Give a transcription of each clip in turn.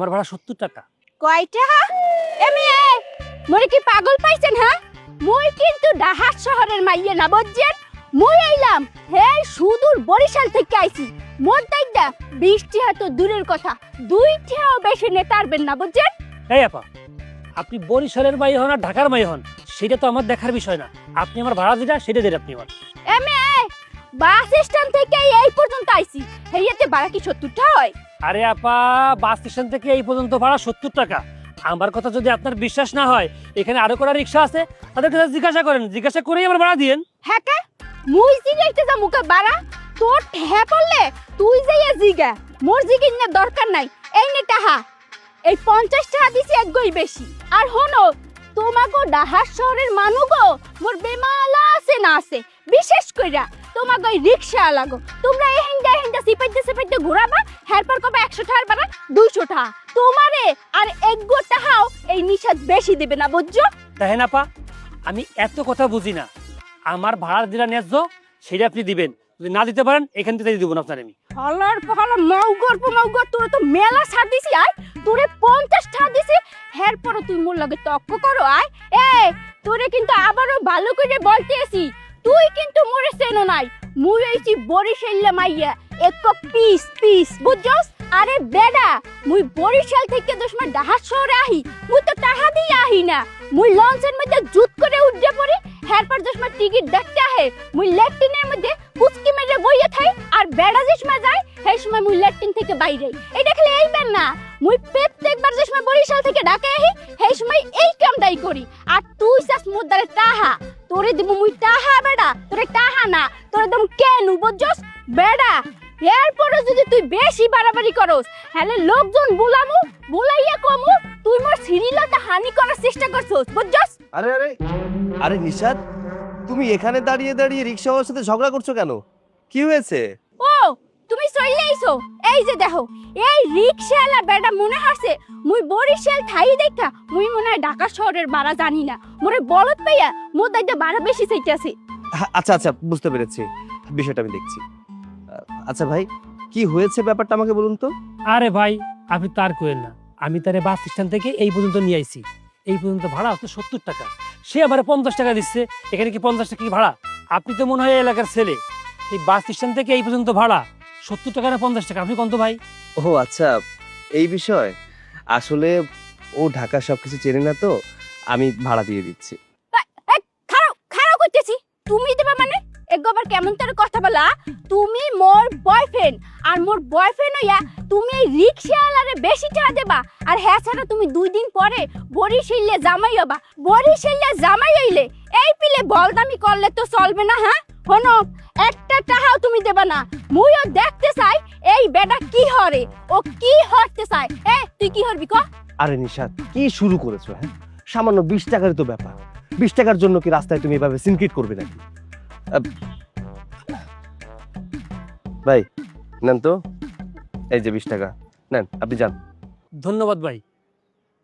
আমার ভাড়া সত্তর টাকা। কয়টা? এমি এ মোরে কি পাগল পাইছেন হ্যাঁ? মুই কিন্তু ডাহাত শহরের মাইয়ে না বুঝছেন? মুই আইলাম হে সুদূর বরিশাল থেকে আইছি। মোর দাইদা বৃষ্টি হয়তো দূরের কথা দুই ঠেও বেশি নেতারবেন না বুঝছেন? এই আপা আপনি বরিশালের মাই হন আর ঢাকার মাই হন সেটা তো আমার দেখার বিষয় না। আপনি আমার ভাড়া যেটা সেটা দেন আপনি আমার। এমি এ বাস স্ট্যান্ড থেকে এই আইছি হেইয়াতে ভাড়া কি সত্তরটা হয়? আরে আপা বাস স্টেশন থেকে এই পর্যন্ত ভাড়া সত্তর টাকা। আমার কথা যদি আপনার বিশ্বাস না হয় এখানে আরও কটা রিক্সা আছে তাদের কাছে জিজ্ঞাসা করেন জিজ্ঞাসা করেই আমার ভাড়া দিয়েন। হ্যাঁ কা? মুই জিগাইতে যা মুখে বাড়া তোর ঠে পড়লে তুই যাইয়া জিগা। মোর জিগিন না দরকার নাই এই নে টাহা এই পঞ্চাশ টাকা দিছি এক গই বেশি। আর হনো তোমাগো ডাহার শহরের মানুগো মোর বেমালা আছে না আছে বিশেষ কইরা। তোমাগো এই রিক্সা লাগো। তোমরা এই হেন্ডা হেন্ডা সিপাইতে সিপাইতে ঘুরাবা হ্যারপার কবে একশো টাকার বাড়া দুইশো টাকা। তোমারে আর এক গো টাহাও এই নিষেধ বেশি দেবে না বুঝছ? দেখেন আপা আমি এত কথা বুঝি না। আমার ভাড়া যেটা ন্যায্য সেটা আপনি দিবেন। যদি না দিতে পারেন এখান থেকে দিব না আপনার আমি। হলার পহলা মৌগর মৌগর তোরে তো মেলা ছাড় দিছি আয়। তোরে পঞ্চাশ ছাড় দিছি হের পরে তুই মোর লগে তক্ক করো আয়। এ তোরে কিন্তু আবারও ভালো করে বলতে আসি তুই কিন্তু মোরে চেনো নাই। মুই হইছি বরিশাল্লা মাইয়া। এক পিস পিস, বুঝছস? আরে বেডা, মুই বরিশাল থেকে দশমা ডাহাত শহরে আহি, মুই তো টাহা দিয়ে আহি না। মুই লঞ্চের মধ্যে জুত করে উঠে পড়ি হের পর দশমা টিকিট দেখতে আহে। মুই লেট্রিনের মধ্যে পুচকি মেরে বইয়ে থাই, আর বেড়া যে সময় যায়, সেই সময় মুই ল্যাট্রিন থেকে বাইরে এটা খেলে এইবার না। মুই প্রত্যেকবার যে সময় বরিশাল থেকে ঢাকা আহি, সেই সময় এই কামটাই করি। আর তুই চাস মুদারে টাহা তোরে দিব মুই টাহা বেড়া, তোরে টাহা না, তোরে দম কেন বুঝছস? বেড়া এরপরে যদি তুই বেশি বাড়াবাড়ি করস হ্যালে লোকজন বুলামু, বুলাইয়া কমু, তুই মোর সিরিলতা হানি করার চেষ্টা করছস, বুঝছস? আরে আরে আরে নিশাদ তুমি এখানে দাঁড়িয়ে দাঁড়িয়ে রিক্সাওয়ালার সাথে ঝগড়া করছ কেন? কি হয়েছে? চলে আইছো? এই যে দেখো এই রিক্সাওয়ালা বেটা মনে হাসছে মুই বরিশাল থাই দেখা মুই মনে হয় ঢাকা শহরের বাড়া জানি না। মোরে বলত পাইয়া মোর দাইতে বাড়া বেশি চাইতেছে। হ্যাঁ, আচ্ছা আচ্ছা বুঝতে পেরেছি। বিষয়টা আমি দেখছি। আচ্ছা ভাই কি হয়েছে ব্যাপারটা আমাকে বলুন তো? আরে ভাই আপনি তার করেন না। আমি তারে বাস স্ট্যান্ড থেকে এই পর্যন্ত নিয়ে আইছি। এই পর্যন্ত ভাড়া হচ্ছে সত্তর টাকা। সে আবার পঞ্চাশ টাকা দিচ্ছে। এখানে কি পঞ্চাশ টাকা কি ভাড়া? আপনি তো মনে হয় এলাকার ছেলে। এই বাস স্ট্যান্ড থেকে এই পর্যন্ত ভাড়া। সত্তর টাকা না পঞ্চাশ টাকা? আপনি কত ভাই? ও আচ্ছা এই বিষয়। আসলে ও ঢাকা সবকিছু চেনে না তো আমি ভাড়া দিয়ে দিচ্ছি। খারাপ খারাপ করতেছি। তুমি দেবা মানে? একবার কেমন তোর কথা বলা? তুমি মোর বয়ফ্রেন্ড আর মোর বয়ফ্রেন্ড হইয়া তুমি এই রিক্সাওয়ালারে বেশি টাকা দেবা। আর হ্যাঁ ছাড়া তুমি দুই দিন পরে বরিশালে জামাই হবা। বরিশালে জামাই হইলে এই পিলে বলদামি করলে তো চলবে না হ্যাঁ? হনো একটা টাকাও তুমি দেবা না। মুইও দেখতে চাই এই বেটা কি হরে ও কি হরতে চায়। এ তুই কি হরবি ক? আরে নিশাদ কি শুরু করেছ হ্যাঁ? সামান্য বিশ টাকারই তো ব্যাপার। বিশ টাকার জন্য কি রাস্তায় তুমি এভাবে সিনক্রিট করবে নাকি? ভাই নেন তো। এই যে বিশ টাকা নেন আপনি যান। ধন্যবাদ ভাই।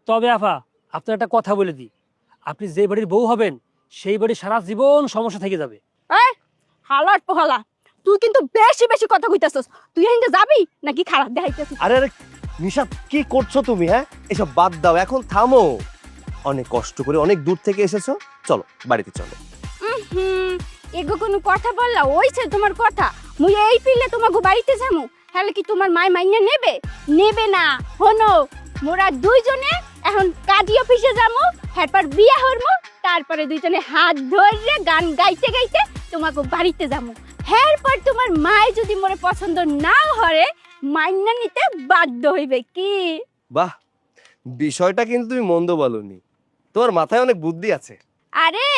তবে আফা আপনার একটা কথা বলে দিই। আপনি যে বাড়ির বউ হবেন সেই বাড়ি সারা জীবন সমস্যা থেকে যাবে। হালার পোহালা তুই কিন্তু বেশি বেশি কথা কইতাছস। তুই এখানে যাবি নাকি খারাপ দেখাইতেছিস? আরে আরে নিশাদ কি করছ তুমি হ্যাঁ? এসব বাদ দাও এখন থামো। অনেক কষ্ট করে অনেক দূর থেকে এসেছ। চলো বাড়িতে চলো। হুম এগো কোনো কথা বললা ওইছে তোমার কথা। মুই এই পিলে তোমাকে বাড়িতে যামু। তাহলে কি তোমার মাই মাইনে নেবে? নেবে না হনো। মোরা দুইজনে এখন কাজী অফিসে যামু এরপর বিয়া হরমু তারপরে দুইজনে হাত ধরে গান গাইতে গাইতে তোমাকে বাড়িতে যামু। এরপর তোমার মাই যদি মোরে পছন্দ না হরে মাইনা নিতে বাধ্য হইবে কি? বাহ বিষয়টা কিন্তু তুমি মন্দ বলনি। তোমার মাথায় অনেক বুদ্ধি আছে। আরে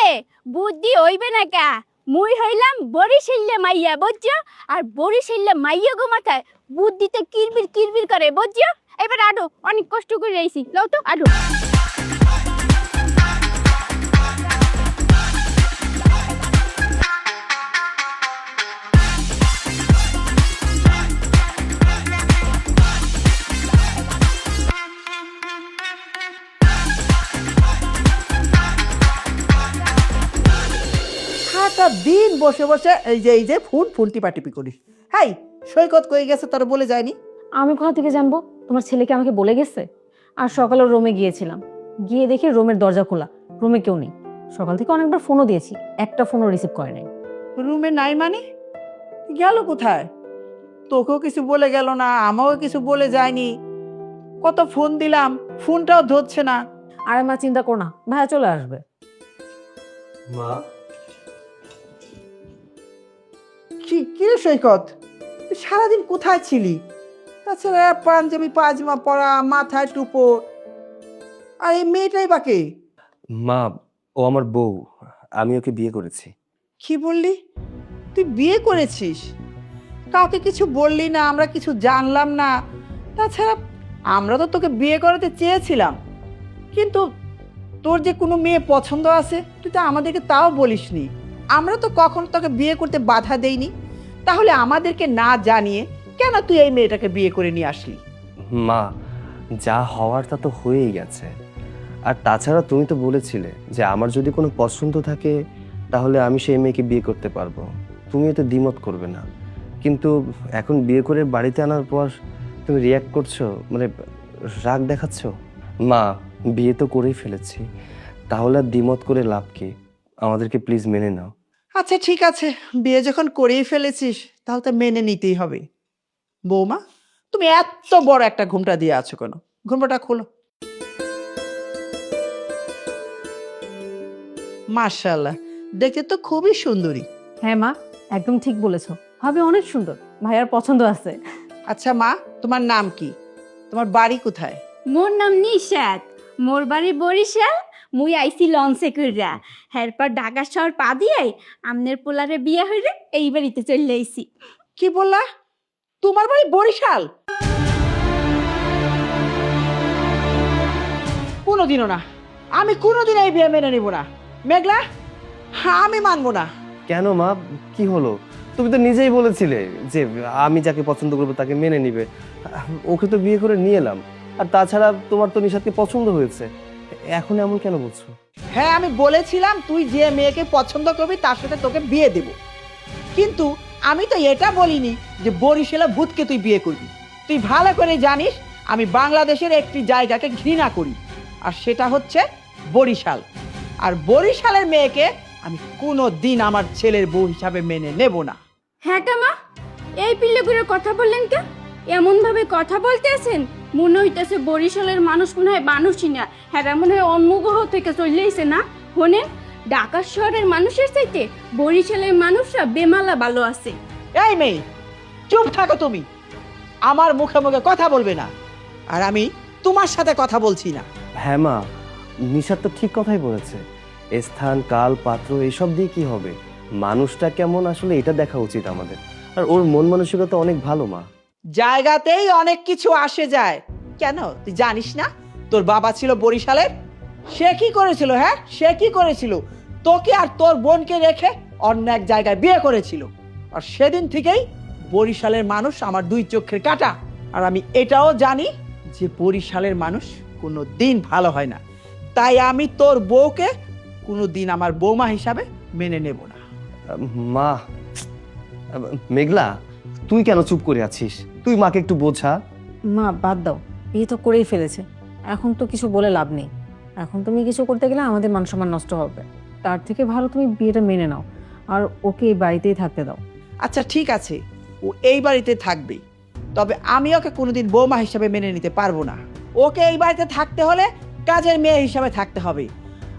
বুদ্ধি হইবে না কা। মুই হইলাম বরিশাল্লা মাইয়া বুঝছ? আর বরিশাল্লা মাইয়া গো মাথায় বুদ্ধিতে কিরবির কিরবির করে বুঝছ? এবার আডো অনেক কষ্ট করে আইছি। লও তো আডো। বসে বসে এই যে এই যে ফোন ফোন টিপাটিপি করিস হাই সৈকত কই গেছে তোর বলে যায়নি? আমি কোথা থেকে জানব? তোমার ছেলেকে আমাকে বলে গেছে? আর সকালে রোমে গিয়েছিলাম। গিয়ে দেখি রোমের দরজা খোলা। রুমে কেউ নেই। সকাল থেকে অনেকবার ফোনও দিয়েছি। একটা ফোনও রিসিভ করে নাই। রুমে নাই মানে? গেল কোথায়? তোকেও কিছু বলে গেল না আমাকেও কিছু বলে যায়নি। কত ফোন দিলাম ফোনটাও ধরছে না। আর মা চিন্তা করো না। ভাইয়া চলে আসবে। মা? কি কি রে সৈকত? তুই সারাদিন কোথায় ছিলি? তাছাড়া পাঞ্জাবি পাজামা পরা মাথায় টুপো। আর এই মেয়েটাই বাকে মা ও আমার বউ। আমি ওকে বিয়ে করেছি। কি বললি? তুই বিয়ে করেছিস? কাউকে কিছু বললি না আমরা কিছু জানলাম না। তাছাড়া আমরা তো তোকে বিয়ে করাতে চেয়েছিলাম। কিন্তু তোর যে কোনো মেয়ে পছন্দ আছে তুই তো আমাদেরকে তাও বলিসনি। আমরা তো কখনো তোকে বিয়ে করতে বাধা দেইনি। তাহলে আমাদেরকে না জানিয়ে কেন তুই এই মেয়েটাকে বিয়ে করে নিয়ে আসলি? মা, যা হওয়ার তা তো হয়েই গেছে। আর তাছাড়া তুমি তো বলেছিলে যে আমার যদি কোনো পছন্দ থাকে, তাহলে আমি সেই মেয়েকে বিয়ে করতে পারব। তুমি এতে দ্বিমত করবে না। কিন্তু এখন বিয়ে করে বাড়িতে আনার পর তুমি রিয়াক্ট করছ মানে রাগ দেখাচ্ছ? মা, বিয়ে তো করেই ফেলেছি। তাহলে আর দ্বিমত করে লাভ কি? আমাদেরকে প্লিজ মেনে নাও। আচ্ছা ঠিক আছে। বিয়ে যখন করেই ফেলেছিস তাহলে তো মেনে নিতেই হবে। বৌমা তুমি এত বড় একটা ঘুমটা দিয়ে আছো কেন? ঘুমটা খোলো। মার্শাল্লাহ দেখতে তো খুবই সুন্দরী। হ্যাঁ মা একদম ঠিক বলেছ। ভাবি অনেক সুন্দর। ভাইয়ার পছন্দ আছে। আচ্ছা মা তোমার নাম কি? তোমার বাড়ি কোথায়? মোর নাম নিশাদ মোর বাড়ি বরিশাল মুই আইছি লঞ্চে কইরা। হেরপর ঢাকা শহর পা দিয়ে আমনের পোলারে বিয়ে হইরে এই বাড়িতে চলে আইছি। কি বললা? তোমার বাড়ি বরিশাল? কোনোদিনও না। আমি কোনোদিন এই বিয়ে মেনে নিব না। মেঘলা হ্যাঁ আমি মানবো না। কেন মা? কি হলো? তুমি তো নিজেই বলেছিলে যে আমি যাকে পছন্দ করব তাকে মেনে নিবে। ওকে তো বিয়ে করে নিয়ে এলাম। আর তাছাড়া তোমার তো নিশাদকে পছন্দ হয়েছে। এখন এমন কেন বলছো? হ্যাঁ আমি বলেছিলাম তুই যে মেয়েকে পছন্দ করবি তার সাথে তোকে বিয়ে দেব। কিন্তু আমি তো এটা বলিনি যে বরিশালে ভূতকে তুই বিয়ে করবি। তুই ভালো করে জানিস আমি বাংলাদেশের একটি জায়গাকে ঘৃণা করি আর সেটা হচ্ছে বরিশাল। আর বরিশালের মেয়েকে আমি কোনো দিন আমার ছেলের বউ হিসাবে মেনে নেব না। হ্যাঁ কামা এই পিল্লে করে কথা বললেন কে এমন ভাবে কথা বলতে আছেন? মনে হইতেছে বরিশালের মানুষ মনে হয় মানুষই না। হ্যাঁ মনে হয় অন্য গ্রহ থেকে চলে এসে না? শোনেন ঢাকা শহরের মানুষের চাইতে বরিশালের মানুষরা বেমালা ভালো আছে। এই মেয়ে চুপ থাকো তুমি। আমার মুখে মুখে কথা বলবে না। আর আমি তোমার সাথে কথা বলছি না। হ্যাঁ মা নিশাদ তো ঠিক কথাই বলেছে। স্থান কাল পাত্র এসব দিয়ে কি হবে? মানুষটা কেমন আসলে এটা দেখা উচিত আমাদের। আর ওর মন মানসিকতা অনেক ভালো মা। জায়গাতেই অনেক কিছু আসে যায়। কেন? তুই জানিস না? তোর বাবা ছিল বরিশালের। সে কি করেছিল হ্যাঁ? সে কি করেছিল? তোকে আর তোর বোনকে রেখে অন্য এক জায়গায় বিয়ে করেছিল। আর সেদিন থেকেই বরিশালের মানুষ আমার দুই চোখের কাটা। আর আমি এটাও জানি যে বরিশালের মানুষ কোনো দিন ভালো হয় না। তাই আমি তোর বউকে কোনো দিন আমার বৌমা হিসাবে মেনে নেব না। মা, মেঘলা তুই কেন চুপ করে আছিস? তুই মাকে একটু বোঝা। মা বাদ দাও। বিয়ে তো করেই ফেলেছে। এখন তো কিছু বলে লাভ নেই। এখন তুমি কিছু করতে গেলে আমাদের মান সম্মান নষ্ট হবে। তার থেকে ভালো তুমি বিয়েটা মেনে নাও। আর ওকে এই বাড়িতেই থাকতে দাও। আচ্ছা ঠিক আছে। ও এই বাড়িতে থাকবে। তবে আমি ওকে কোনোদিন বৌমা হিসাবে মেনে নিতে পারব না। ওকে এই বাড়িতে থাকতে হলে কাজের মেয়ে হিসাবে থাকতে হবে।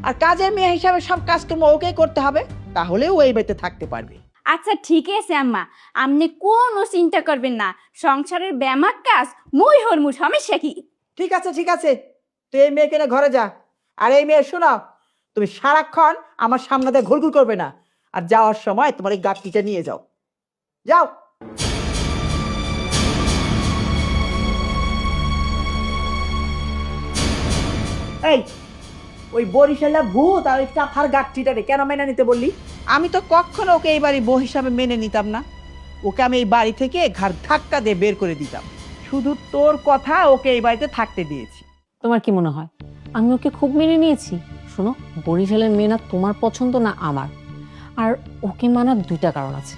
আর কাজের মেয়ে হিসাবে সব কাজকর্ম ওকে করতে হবে। তাহলে ও এই বাড়িতে থাকতে পারবে। আচ্ছা ঠিক আছে আম্মা। আপনি কোনো চিন্তা করবেন না। সংসারের ব্যামাক কাজ মুই হরমুস হমেশা শেখি। ঠিক আছে ঠিক আছে। তুই এই মেয়েকে নিয়ে ঘরে যা। আর এই মেয়ে, শোনো, তুমি সারাক্ষণ আমার সামনে দিয়ে ঘুরঘুর করবে না। আর যাওয়ার সময় তোমার এই গাছটিটা নিয়ে যাও। যাও। এই, ওই বরিশালা ভূত আর ওই কাঁথার গাছটিটারে কেন মেনে নিতে বললি? আমি তো কখনো ওকে এই বাড়ি বউ হিসাবে মেনে নিতাম না। ওকে আমি এই বাড়ি থেকে ঘাড় ধাক্কা দিয়ে বের করে দিতাম। শুধু তোর কথা ওকে এই বাড়িতে থাকতে দিয়েছি। তোমার কি মনে হয়? আমি ওকে খুব মেনে নিয়েছি। শোনো বরিশালের মেয়ে না তোমার পছন্দ না আমার। আর ওকে মানার দুইটা কারণ আছে।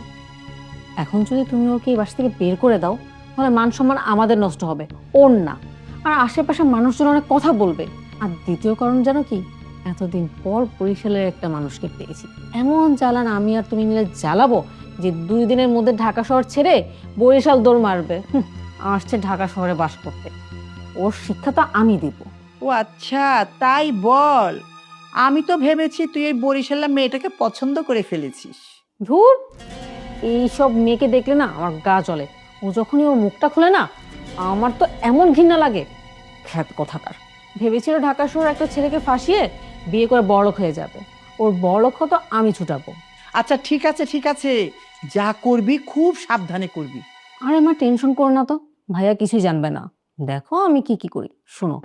এখন যদি তুমি ওকে এই বাসা থেকে বের করে দাও, তাহলে মান সম্মান আমাদের নষ্ট হবে। ওর না। আর আশেপাশে মানুষজন অনেক কথা বলবে। আর দ্বিতীয় কারণ জানো কি? এতদিন পর বরিশালের একটা মানুষকে পেয়েছি। এমন জ্বালান আমি আর তুমি মিলে জ্বালাবো যে দুই দিনের মধ্যে ঢাকা শহর ছেড়ে বরিশাল দৌড় মারবে। আসছে ঢাকা শহরে বাস করতে। ওর শিক্ষা তো আমি দিব। ও আচ্ছা তাই বল। আমি তো ভেবেছি তুই এই বরিশালা মেয়েটাকে পছন্দ করে ফেলেছিস। ধুর! এইসব মেয়েকে দেখলে না আমার গা জ্বলে। ও যখনই ওর মুখটা খুলে না আমার তো এমন ঘৃণা লাগে। খ্যাত কথাকার। ভেবেছিল ঢাকা শহর একটা ছেলেকে ফাঁসিয়ে বিয়ে করে বড়লোক হয়ে যাবে। ওর বড়লোক হতো আমি ছুটাবো। আচ্ছা ঠিক আছে ঠিক আছে। যা করবি খুব সাবধানে করবি। আরে আমার টেনশন করো না তো। ভাইয়া কিছুই জানবে না। দেখো আমি কি কি করি। শোনো।